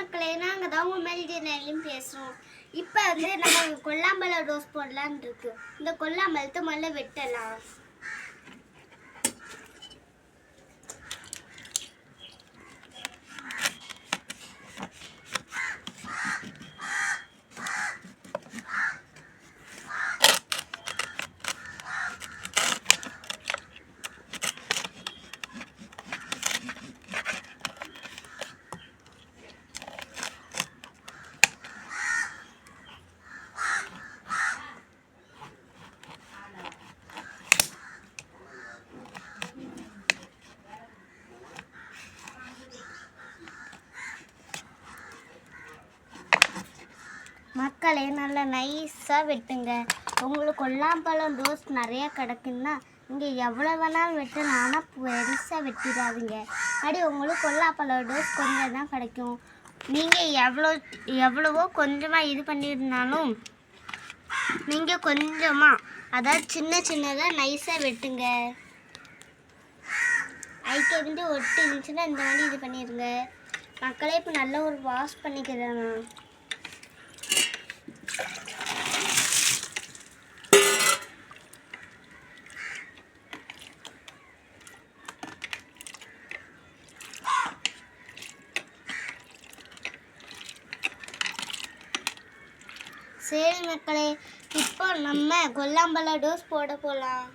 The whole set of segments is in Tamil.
மக்களே நாங்கள் தான் உங்கள் மேலே பேசுகிறோம் இப்போ வந்து நம்ம கொல்லாம்பழம் ரோஸ் போடலான் இருக்கு. இந்த கொல்லாம்பழத்தை முதல்ல வெட்டலாம். மக்களே நல்லா நைஸாக வெட்டுங்க. உங்களுக்கு கொல்லாம்பழம் ரோஸ் நிறைய கிடக்குன்னா நீங்கள் எவ்வளோ வேணாலும் வெட்டலாம் ஆனால் பெருசாக வெட்டிடாதீங்க அப்படி உங்களுக்கு கொல்லாப்பழம் டோஸ் கொஞ்சம் தான் கிடைக்கும். நீங்கள் எவ்வளோ எவ்வளவோ கொஞ்சமாக இது பண்ணியிருந்தாலும் நீங்கள் கொஞ்சமாக அதாவது சின்ன சின்னதாக நைஸாக வெட்டுங்க. ஐக்கு வந்து ஒட்டு இருந்துச்சுன்னா இந்த மாதிரி இது பண்ணிடுங்க மக்களே இப்போ நல்ல ஒரு வாஷ் பண்ணிக்கிறேன் நான். சரி மக்களே இப்போ நம்ம கொல்லாம்பழ டோஸ் போட போகலாம்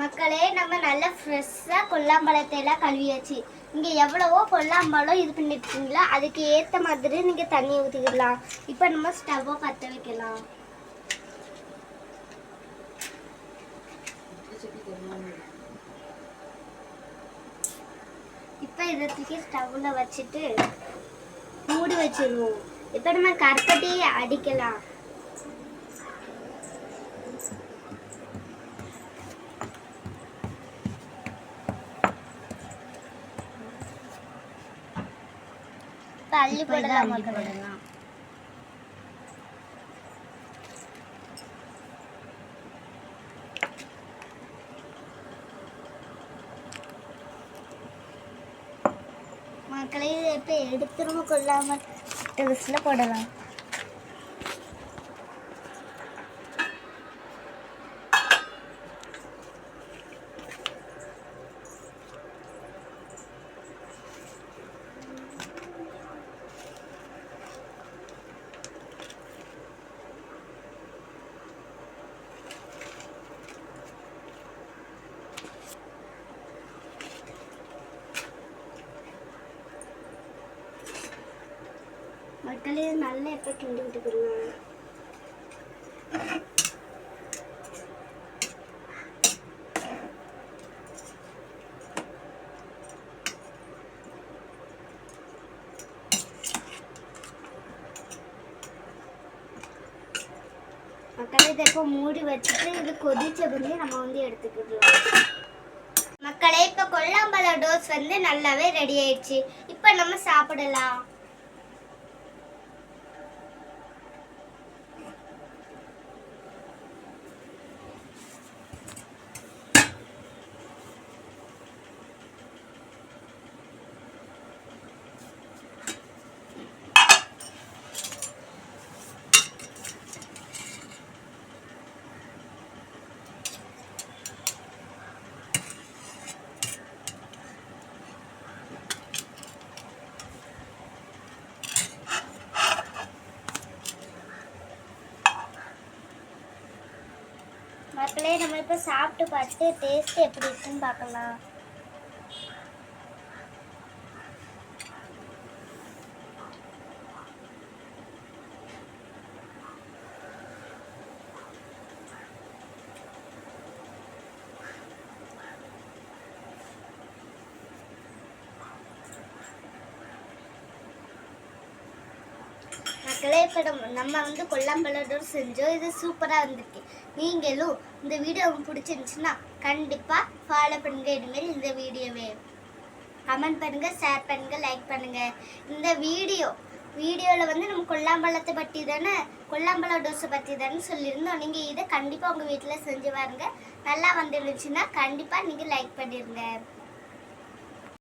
மக்களே நம்ம நல்லா ஃப்ரெஷ்ஷாக கொல்லாம்பழத்தை எல்லாம் கழுவியாச்சு. இங்கே எவ்வளவோ கொல்லாம்பழம் இது பண்ணிருக்கீங்களா அதுக்கு ஏற்ற மாதிரி நீங்கள் தண்ணி ஊற்றிக்கலாம் இப்போ நம்ம ஸ்டவ்வை பற்ற வைக்கலாம். இப்போ இதை தூக்கி ஸ்டவ்வில் வச்சுட்டு மூடி வச்சிருவோம். இப்போ நம்ம கருப்பட்டியை அடிக்கலாம் இப்போ அள்ளி போடலாம். மக்களை மக்களே இதை இப்போ கொள்ளாமல் விசில் போடலாம். மக்களே நல்லா எப்போ கிண்டி விட்டுக்கணும் மக்களை இதை இப்போ மூடி வச்சுட்டு இது கொதிச்ச பிறகு நம்ம வந்து எடுத்துக்கிடலாம் மக்களே இப்போ கொல்லாம்பழ டோஸ் வந்து நல்லாவே ரெடி ஆயிடுச்சு. இப்போ நம்ம சாப்பிடலாம். மக்களே நம்ம இப்போ சாப்பிட்டு பார்த்துட்டு டேஸ்ட் எப்படி இருக்குன்னு பார்க்கலாம். மக்களே இப்போ நம்ம நம்ம வந்து கொல்லாம்பழத்தோடு செஞ்சோம். இது சூப்பராக இருந்துச்சு. நீங்களும் இந்த வீடியோ உங்களுக்கு பிடிச்சிருந்துச்சுன்னா கண்டிப்பாக ஃபாலோ பண்ணுங்கள் இனிமேல் இந்த வீடியோவே. கமெண்ட் பண்ணுங்கள் ஷேர் பண்ணுங்கள் லைக் பண்ணுங்கள் இந்த வீடியோ வீடியோவில் வந்து நம்ம கொல்லாம்பழத்தை பற்றி தானே கொல்லாம்பழம் டோஸை பற்றி தானே சொல்லியிருந்தோம். நீங்கள் இதை கண்டிப்பாக உங்கள் வீட்டில் செஞ்சு பாருங்கள் நல்லா வந்துருந்துச்சுன்னா கண்டிப்பாக நீங்கள் லைக் பண்ணிடுங்க